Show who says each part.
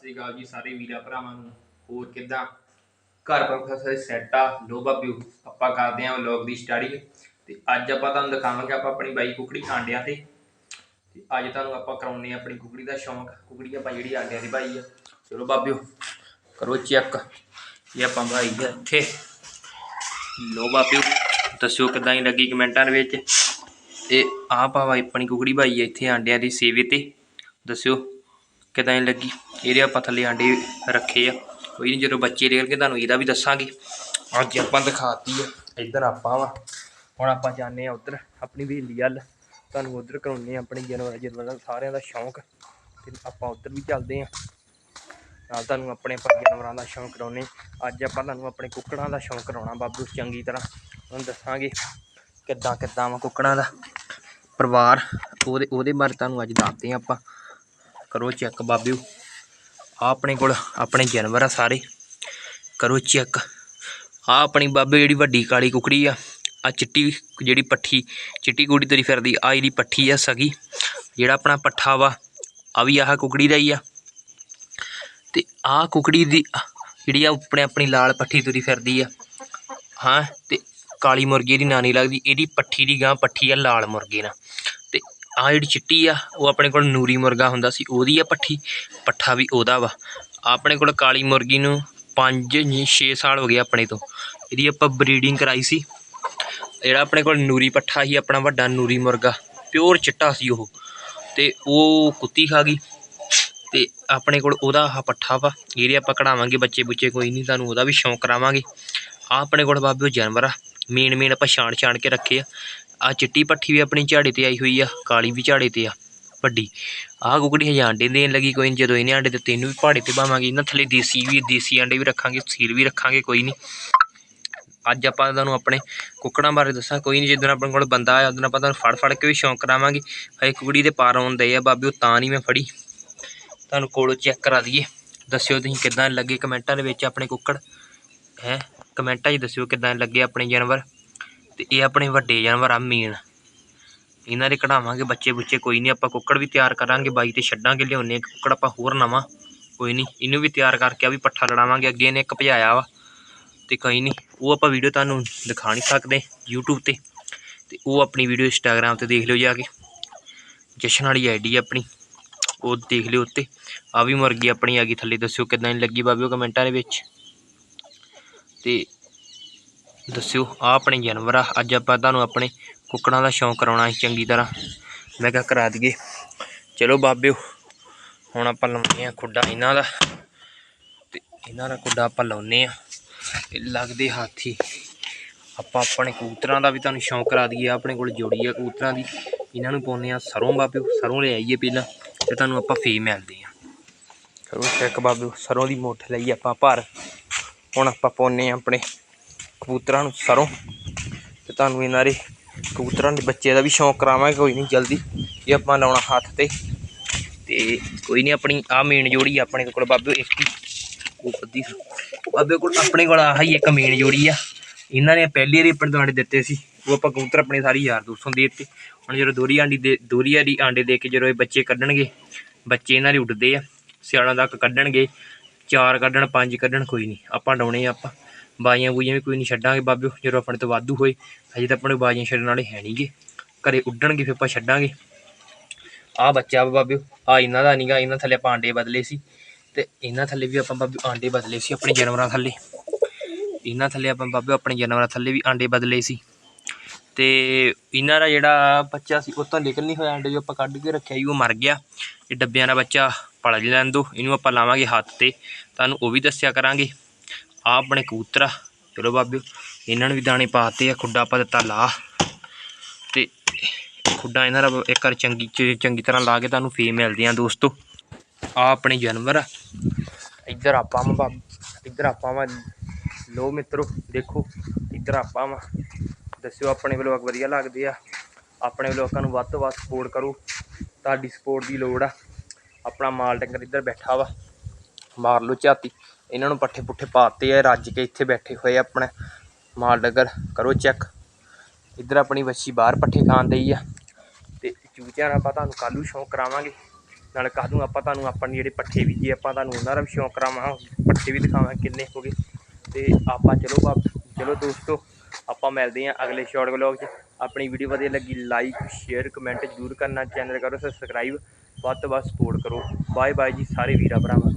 Speaker 1: ਸ੍ਰੀ ਅਕਾਲ ਜੀ ਸਾਰੇ ਵੀਰਾਂ ਭਰਾਵਾਂ ਨੂੰ। ਹੋਰ ਕਿੱਦਾਂ? ਘਰ ਪ੍ਰੋਫੈਸਰ ਸਾਰੇ ਸੈੱਟ ਆ ਲੋ ਬਾਬਿਓ ਆਪਾਂ ਕਰਦੇ ਆਂ ਵਲੌਗ ਦੀ ਸਟਾਰਟਿੰਗ ਤੇ ਅੱਜ ਆਪਾਂ ਤੁਹਾਨੂੰ ਦਿਖਾਵਾਂਗੇ ਆਪਾਂ ਆਪਣੀ ਬਾਈ ਕੁਕੜੀ ਆਂਡਿਆਂ ਤੇ। ਤੇ ਅੱਜ ਤੁਹਾਨੂੰ ਆਪਾਂ ਕਰਾਉਣੇ ਆ ਆਪਣੀ ਕੁਕੜੀ ਦਾ ਸ਼ੌਂਕ। ਕੁਕੜੀ ਆਪਾਂ ਜਿਹੜੀ ਆਂਡਿਆਂ ਦੀ ਬਾਈ ਆ। ਚਲੋ ਬਾਬਿਓ, ਕਰੋ ਚੈੱਕ ਇਹ ਆਪਾਂ ਬਾਈ ਆ ਇੱਥੇ। ਲੋ ਬਾਬਿਓ ਦੱਸਿਓ ਕਿਦਾਂ ਹੀ ਲੱਗੀ ਕਮੈਂਟਾਂ ਦੇ ਵਿੱਚ। ਤੇ ਆਹ ਭਾਵਾ ਆਪਣੀ ਕੁਕੜੀ ਬਾਈ ਆ ਇੱਥੇ ਆਂਡਿਆਂ ਦੀ ਸੇਵੇ ਤੇ। ਦੱਸਿਓ ਕਿਦਾਂ ਹੀ ਲੱਗੀ। ਇਹਦੇ ਆਪਾਂ ਥੱਲੇ ਆਂਡੇ ਰੱਖੇ ਆ। ਕੋਈ ਨਹੀਂ ਜਦੋਂ ਬੱਚੇ ਰੇਲ ਕੇ ਤੁਹਾਨੂੰ ਇਹਦਾ ਵੀ ਦੱਸਾਂਗੇ। ਅੱਜ ਆਪਾਂ ਦਿਖਾਤੀ ਆ, ਇੱਧਰ ਆਪਾਂ ਵਾ। ਹੁਣ ਆਪਾਂ ਜਾਣੇ ਆ ਉਧਰ, ਆਪਣੀ ਹਵੇਲੀ ਵੱਲ। ਤੁਹਾਨੂੰ ਉਧਰ ਕਰਾਉਣੇ ਆ ਆਪਣੀ ਜਨਵਰ ਜਾਨਵਰਾਂ ਸਾਰਿਆਂ ਦਾ ਸ਼ੌਂਕ। ਤੇ ਆਪਾਂ ਉਧਰ ਵੀ ਚੱਲਦੇ ਆ। ਨਾਲ ਤੁਹਾਨੂੰ ਆਪਣੇ ਪਰ ਜਾਨਵਰਾਂ ਦਾ ਸ਼ੌਂਕ ਕਰਾਉਣੇ ਅੱਜ ਆਪਾਂ ਤੁਹਾਨੂੰ ਆਪਣੇ ਕੁੱਕੜਾਂ ਦਾ ਸ਼ੌਂਕ ਕਰਾਉਣਾ ਬਾਬੂ, ਚੰਗੀ ਤਰ੍ਹਾਂ। ਤੁਹਾਨੂੰ ਦੱਸਾਂਗੇ ਕਿੱਦਾਂ ਕਿੱਦਾਂ ਵਾ ਕੁੱਕੜਾਂ ਦਾ ਪਰਿਵਾਰ। ਉਹਦੇ ਉਹਦੇ ਬਾਰੇ ਤੁਹਾਨੂੰ ਅੱਜ ਦੱਸਦੇ ਆ ਆਪਾਂ। ਕਰੋ ਚੈੱਕ ਬਾਬਿਓ। ਆਪਣੇ ਕੋਲ ਆਪਣੇ ਜਾਨਵਰ ਆ ਸਾਰੇ। ਕਰੋ ਚੈੱਕ ਆ ਆਪਣੀ ਬਾਬੇ ਜਿਹੜੀ ਵੱਡੀ ਕਾਲੀ ਕੁਕੜੀ ਆ ਆ ਚਿੱਟੀ ਜਿਹੜੀ ਪੱਠੀ, ਚਿੱਟੀ ਕੁੜੀ ਤੇਰੀ ਫਿਰਦੀ ਆ ਇਹਦੀ ਪੱਠੀ ਆ ਸਗੀ। ਜਿਹੜਾ ਆਪਣਾ ਪੱਠਾ ਵਾ ਆ ਵੀ ਆਹ ਕੁਕੜੀ ਦਾ ਹੀ ਆ। ਤੇ ਆ ਕੁਕੜੀ ਦੀ, ਜਿਹੜੀ ਆ ਆਪਣੇ ਆਪਣੀ ਲਾਲ ਪੱਠੀ ਤੁਰੀ ਫਿਰਦੀ ਆ। ਹਾਂ, ਤੇ ਕਾਲੀ ਮੁਰਗੀ ਦੀ ਨਾਨੀ ਲੱਗਦੀ, ਇਹਦੀ ਪੱਠੀ ਦੀ ਗਾਂ ਪੱਠੀ ਆ ਲਾਲ ਮੁਰਗੇ ਨਾਲ। ਆ ਜਿਹੜੀ ਚਿੱਟੀ ਆ, ਉਹ ਆਪਣੇ ਕੋਲ ਨੂਰੀ ਮੁਰਗਾ ਹੁੰਦਾ ਸੀ, ਉਹਦੀ ਆ ਪੱਠੀ, ਪੱਠਾ ਵੀ ਉਹਦਾ ਵਾ। ਆਪਣੇ ਕੋਲ ਕਾਲੀ ਮੁਰਗੀ ਨੂੰ 5 6 ਸਾਲ ਹੋ ਗਏ ਆਪਣੇ ਤੋਂ। ਇਹਦੀ ਆਪਾਂ ਬਰੀਡਿੰਗ ਕਰਾਈ ਸੀ। ਜਿਹੜਾ ਆਪਣੇ ਕੋਲ ਨੂਰੀ ਪੱਠਾ ਸੀ, ਆਪਣਾ ਵੱਡਾ ਨੂਰੀ ਮੁਰਗਾ ਪਿਓਰ ਚਿੱਟਾ ਸੀ ਉਹ। ਤੇ ਉਹ ਕੁੱਤੀ ਖਾ ਗਈ। ਤੇ ਆਪਣੇ ਕੋਲ ਉਹਦਾ ਆਹ ਪੱਠਾ ਵਾ, ਇਹਦੇ ਆਪਾਂ ਕਢਾਵਾਂਗੇ ਬੱਚੇ ਬੁੱਚੇ, ਕੋਈ ਨਹੀਂ ਤੁਹਾਨੂੰ ਉਹਦਾ ਵੀ ਸ਼ੌਂਕ ਕਰਾਵਾਂਗੇ। ਆ ਆਪਣੇ ਕੋਲ ਬਾਬੇ ਉਹ ਜਾਨਵਰ ਆ। ਮੇਨ ਮੇਨ ਆਪਾਂ ਛਾਣ ਛਾਣ ਕੇ ਰੱਖੇ ਆ। ਆ ਚਿੱਟੀ ਪੱਠੀ ਵੀ ਆਪਣੀ ਝਾੜੇ ਤੇ ਆਈ ਹੋਈ ਆ, ਕਾਲੀ ਵੀ ਝਾੜੇ ਤੇ ਆ, ਵੱਡੀ। ਆਹ ਕੁਕੜੀ ਹਜੇ ਆਂਡੇ ਦੇਣ ਲੱਗੀ, ਕੋਈ ਨੀ, ਜਦੋਂ ਇਹਨੇ ਆਂਡੇ ਦਿੱਤੇ, ਇਹਨੂੰ ਵੀ ਪਹਾੜੇ ਤੇ ਪਾਵਾਂਗੇ ਇਹਨਾਂ ਥੱਲੇ ਦੇਸੀ ਵੀ, ਦੇਸੀ ਆਂਡੇ ਵੀ ਰੱਖਾਂਗੇ, ਸੀਲ ਵੀ ਰੱਖਾਂਗੇ, ਕੋਈ ਨਹੀਂ ਅੱਜ ਆਪਾਂ ਤੁਹਾਨੂੰ ਆਪਣੇ ਕੁੱਕੜਾਂ ਬਾਰੇ ਦੱਸਾਂ, ਕੋਈ ਨਹੀਂ ਜਿੱਦਣ ਆਪਣੇ ਕੋਲ ਬੰਦਾ ਆਇਆ, ਉਦੋਂ ਆਪਾਂ ਤੁਹਾਨੂੰ ਫੜ ਫੜ ਕੇ ਵੀ ਸ਼ੌਂਕ ਕਰਾਵਾਂਗੇ। ਹਜੇ ਕੁਕੜੀ ਦੇ ਪਾਰ ਆਉਣ ਆਉਂਦੇ ਆ, ਬਾਬੇ, ਉਹ ਤਾਂ ਨਹੀਂ ਮੈਂ ਫੜੀ। ਤੁਹਾਨੂੰ ਕੋਲੋਂ ਚੈੱਕ ਕਰਾ ਦਈਏ। ਦੱਸਿਓ ਤੁਸੀਂ ਕਿੱਦਾਂ ਲੱਗੇ ਕਮੈਂਟਾਂ ਦੇ ਵਿੱਚ ਆਪਣੇ ਕੁੱਕੜ। ਹੈ? ਕਮੈਂਟਾਂ 'ਚ ਦੱਸਿਓ ਕਿੱਦਾਂ ਲੱਗੇ ਆਪਣੇ ਜਾਨਵਰ। ਤੇ ਇਹ ਆਪਣੇ ਵੱਡੇ ਜਾਨਵਰ ਆ ਮੇਨ ਇਹਨਾਂ ਦੇ ਕਢਾਵਾਂਗੇ ਬੱਚੇ ਬੁੱਚੇ, ਕੋਈ ਨਹੀਂ, ਆਪਾਂ ਕੁੱਕੜ ਵੀ ਤਿਆਰ ਕਰਾਂਗੇ, ਬਾਈ ਤੇ ਛੱਡਾਂਗੇ, ਲਿਆਉਣੇ ਕੁੱਕੜ, ਆਪਾਂ ਹੋਰ ਨਵਾਂ, ਕੋਈ ਨਹੀਂ, ਇਹਨੂੰ ਵੀ ਤਿਆਰ ਕਰਕੇ ਆ, ਵੀ ਪੱਠਾ ਲੜਾਵਾਂਗੇ, ਅੱਗੇ ਇਹਨੇ ਇੱਕ ਭਜਾਇਆ ਵਾ। ਤੇ ਕੋਈ ਨਹੀਂ, ਉਹ ਆਪਾਂ ਵੀਡੀਓ ਤੁਹਾਨੂੰ ਦਿਖਾ ਨਹੀਂ ਸਕਦੇ, YouTube ਤੇ। ਤੇ ਉਹ ਆਪਣੀ ਵੀਡੀਓ Instagram ਤੇ ਦੇਖ ਲਿਓ ਜਾ ਕੇ। ਜਸ਼ਨ ਵਾਲੀ ਆਈਡੀ ਆਪਣੀ, ਉਹ ਦੇਖ ਲਿਓ ਉੱਤੇ। ਆ ਵੀ ਮੁਰਗੀ ਆਪਣੀ ਆ ਗਈ ਥੱਲੇ, ਦੱਸਿਓ ਕਿਦਾਂ ਦੀ ਲੱਗੀ ਬਾਬਿਓ ਕਮੈਂਟਾਂ ਦੇ ਵਿੱਚ। ਤੇ ਦੱਸਿਓ ਆ ਆਪਣੇ ਜਾਨਵਰ ਆ। ਅੱਜ ਆਪਾਂ ਤੁਹਾਨੂੰ ਆਪਣੇ ਕੁੱਕੜਾਂ ਦਾ ਸ਼ੌਂਕ ਕਰਾਉਣਾ ਸੀ ਚੰਗੀ ਤਰ੍ਹਾਂ। ਮੈਂ ਕਿਹਾ ਕਰਾ ਦਈਏ। ਚਲੋ ਬਾਬਿਓ, ਹੁਣ ਆਪਾਂ ਲਾਉਂਦੇ ਆ ਖੁੱਡਾ ਇਹਨਾਂ ਦਾ। ਤੇ ਇਹਨਾਂ ਦਾ ਖੁੱਡਾ ਆਪਾਂ ਲਾਉਨੇ ਆ ਇਹ ਲੱਗਦੇ ਹਾਥੀ। ਆਪਾਂ ਆਪਣੇ ਕਬੂਤਰਾਂ ਦਾ ਵੀ ਤੁਹਾਨੂੰ ਸ਼ੌਂਕ ਕਰਾ ਦਈਏ। ਆਪਣੇ ਕੋਲ ਜੋੜੀ ਆ ਕਬੂਤਰਾਂ ਦੀ। ਇਹਨਾਂ ਨੂੰ ਪਾਉਂਦੇ ਆ ਸਰੋਂ ਬਾਬਿਓ। ਸਰੋਂ ਲੈ ਆਈਏ ਪਹਿਲਾਂ ਤੇ ਤੁਹਾਨੂੰ ਆਪਾਂ ਫੇ ਮਿਲਦੇ ਆ ਕਰੋ ਚੈੱਕ ਬਾਬਿਓ। ਸਰੋਂ ਦੀ ਮੁੱਠ ਲਈ ਆਪਾਂ ਭਰ। ਹੁਣ ਆਪਾਂ ਪਾਉਂਦੇ ਆ ਆਪਣੇ ਕਬੂਤਰਾਂ ਨੂੰ ਸਰੋਂ ਤੇ ਤੁਹਾਨੂੰ ਇਹਨਾਂ ਦੇ ਕਬੂਤਰਾਂ ਦੇ ਬੱਚੇ ਦਾ ਵੀ ਸ਼ੌਂਕ ਕਰਾਵਾਂਗੇ, ਕੋਈ ਨਹੀਂ ਜਲਦੀ ਇਹ ਆਪਾਂ ਲਾਉਣਾ ਹੱਥ ਤੇ। ਤੇ ਕੋਈ ਨਹੀਂ ਆਪਣੀ ਆ ਮੇਨ ਜੋੜੀ ਆਪਣੇ ਕੋਲ ਬਾਬੇ ਇੱਕ ਹੀ। ਉਹ ਅੱਧੀ ਬਾਬੇ ਕੋਲ ਆਪਣੇ ਕੋਲ ਆਹ ਹੀ ਇੱਕ ਮੇਨ ਜੋੜੀ ਆ। ਇਹਨਾਂ ਨੇ ਪਹਿਲੀ ਵਾਰੀ ਆਪਣੇ ਤੋਂ ਦਿੱਤੇ ਸੀ। ਉਹ ਆਪਾਂ ਕਬੂਤਰ ਆਪਣੇ ਸਾਰੇ ਯਾਰ ਦੋਸਤਾਂ ਦੇ ਦਿੱਤੇ। ਹੁਣ ਜਦੋਂ ਦੋਰੀ ਆਂਡੀ ਦੇ, ਦੋਰੀ ਆਂਡੀ ਆਂਡੇ ਦੇ ਕੇ ਜਦੋਂ ਇਹ ਬੱਚੇ ਕੱਢਣਗੇ, ਬੱਚੇ ਇਹਨਾਂ ਦੇ ਉੱਡਦੇ ਆ। ਸਿਆਲਾਂ ਤੱਕ ਕੱਢਣਗੇ। ਚਾਰ ਕੱਢਣ, ਪੰਜ ਕੱਢਣ, ਕੋਈ ਨਹੀਂ। ਆਪਾਂ ਡਾਉਣੇ ਆ ਆਪਾਂ। ਬਾਜੀਆਂ ਬੂਜੀਆਂ ਵੀ ਕੋਈ ਨਹੀਂ ਛੱਡਾਂਗੇ ਬਾਬਿਓ, ਜਦੋਂ ਆਪਣੇ ਤੋਂ ਵਾਧੂ ਹੋਏ, ਅਜੇ ਤਾਂ ਆਪਣੇ ਕੋਲ ਬਾਜੀਆਂ ਛੱਡਣ ਵਾਲੇ ਹੈ ਨਹੀਂਗੇ ਘਰੇ ਉੱਡਣਗੇ ਫਿਰ ਆਪਾਂ ਛੱਡਾਂਗੇ। ਆ ਬੱਚਾ ਬਾਬਿਓ ਆ ਇਹਨਾਂ ਦਾ ਨਹੀਂਗਾ ਇਹਨਾਂ ਥੱਲੇ ਆਪਾਂ ਆਂਡੇ ਬਦਲੇ ਸੀ। ਤੇ ਇਹਨਾਂ ਥੱਲੇ ਵੀ ਆਪਾਂ ਬਾਬਿਓ ਆਂਡੇ ਬਦਲੇ ਸੀ ਆਪਣੇ ਜਾਨਵਰਾਂ ਥੱਲੇ। ਇਹਨਾਂ ਥੱਲੇ ਆਪਾਂ ਬਾਬਿਓ ਆਪਣੇ ਜਾਨਵਰਾਂ ਥੱਲੇ ਵੀ ਆਂਡੇ ਬਦਲੇ ਸੀ। ਤੇ ਇਹਨਾਂ ਦਾ ਜਿਹੜਾ ਬੱਚਾ ਸੀ, ਉਹ ਤਾਂ ਨਿਕਲ ਨਹੀਂ ਹੋਇਆ ਆਂਡੇ ਜੋ ਆਪਾਂ ਕੱਢ ਕੇ ਰੱਖਿਆ ਸੀ, ਉਹ ਮਰ ਗਿਆ। ਇਹ ਡੱਬਿਆਂ ਦਾ ਬੱਚਾ ਪਲ ਲੈਣ ਦੋ, ਇਹਨੂੰ ਆਪਾਂ ਲਾਵਾਂਗੇ ਹੱਥ ਤੇ। ਤੁਹਾਨੂੰ ਉਹ ਵੀ ਦੱਸਿਆ ਕਰਾਂਗੇ। ਆ ਆਪਣੇ ਕਬੂਤਰ ਆ। ਚਲੋ ਬਾਬਿਓ, ਇਹਨਾਂ ਨੂੰ ਵੀ ਦਾਣੇ ਪਾਤੇ ਆ, ਖੁੱਡਾ ਆਪਾਂ ਦਿੱਤਾ ਲਾ। ਤੇ ਖੁੱਡਾ ਇਹਨਾਂ ਦਾ ਇੱਕ ਵਾਰ ਚੰਗੀ ਚੰਗੀ ਤਰ੍ਹਾਂ ਲਾ ਕੇ ਤੁਹਾਨੂੰ ਫੇ ਮਿਲਦੇ ਆ ਦੋਸਤੋ। ਆ ਆਪਣੇ ਜਾਨਵਰ ਆ। ਇੱਧਰ ਆਪਾਂ ਵਾ ਇੱਧਰ ਆਪਾਂ ਵਾ। ਲੋ ਮਿੱਤਰੋ, ਦੇਖੋ, ਇੱਧਰ ਆਪਾਂ ਵਾ। ਦੱਸਿਓ ਆਪਣੇ ਵਲੋਗ ਵਧੀਆ ਲੱਗਦੇ ਆ। ਆਪਣੇ ਲੋਕਾਂ ਨੂੰ ਵੱਧ ਤੋਂ ਵੱਧ ਸਪੋਰਟ ਕਰੋ। ਤੁਹਾਡੀ ਸਪੋਰਟ ਦੀ ਲੋੜ ਆ। ਆਪਣਾ ਮਾਲ ਡੰਗਰ ਇੱਧਰ ਬੈਠਾ ਵਾ। ਮਾਰ ਲਓ ਝਾਤੀ। ਇਹਨਾਂ ਨੂੰ ਪੱਠੇ ਪੁੱਠੇ ਪਾਤੇ ਆ, ਰੱਜ ਕੇ ਇੱਥੇ ਬੈਠੇ ਹੋਏ ਆ ਆਪਣੇ ਮਾਲ ਡੰਗਰ। ਕਰੋ ਚੈੱਕ। ਇੱਧਰ ਆਪਣੀ ਵੱਛੀ ਬਾਹਰ ਪੱਠੇ ਖਾਣ ਦਈ ਆ। ਤੇ ਚੂਚਿਆਂ ਦਾ ਆਪਾਂ ਤੁਹਾਨੂੰ ਕੱਲ੍ਹ ਨੂੰ ਸ਼ੌਂਕ ਕਰਾਵਾਂਗੇ। ਨਾਲ ਕਹ ਦੂੰ ਆਪਾਂ ਤੁਹਾਨੂੰ ਆਪਾਂ ਜਿਹੜੇ ਪੱਠੇ ਬੀਜੇ ਆਪਾਂ ਤੁਹਾਨੂੰ ਉਹਨਾਂ ਦਾ ਵੀ ਸ਼ੌਂਕ ਕਰਾਵਾਂ ਪੱਠੇ ਵੀ ਦਿਖਾਵਾਂਗੇ ਕਿੰਨੇ ਹੋ ਗਏ। ਤੇ ਆਪਾਂ ਚਲੋ ਬਾ ਚਲੋ ਦੋਸਤੋ, ਆਪਾਂ ਮਿਲਦੇ ਹਾਂ ਅਗਲੇ ਸ਼ਾਰਟ ਵਲੌਗ 'ਚ। ਆਪਣੀ ਵੀਡੀਓ ਵਧੀਆ ਲੱਗੀ ਲਾਈਕ ਸ਼ੇਅਰ ਕਮੈਂਟ ਜ਼ਰੂਰ ਕਰਨਾ। ਚੈਨਲ ਕਰੋ ਸਬਸਕ੍ਰਾਈਬ ਵੱਧ ਤੋਂ ਵੱਧ ਸਪੋਰਟ ਕਰੋ। ਬਾਏ ਬਾਏ ਜੀ, ਸਾਰੇ ਵੀਰਾਂ, ਭਰਾਵਾਂ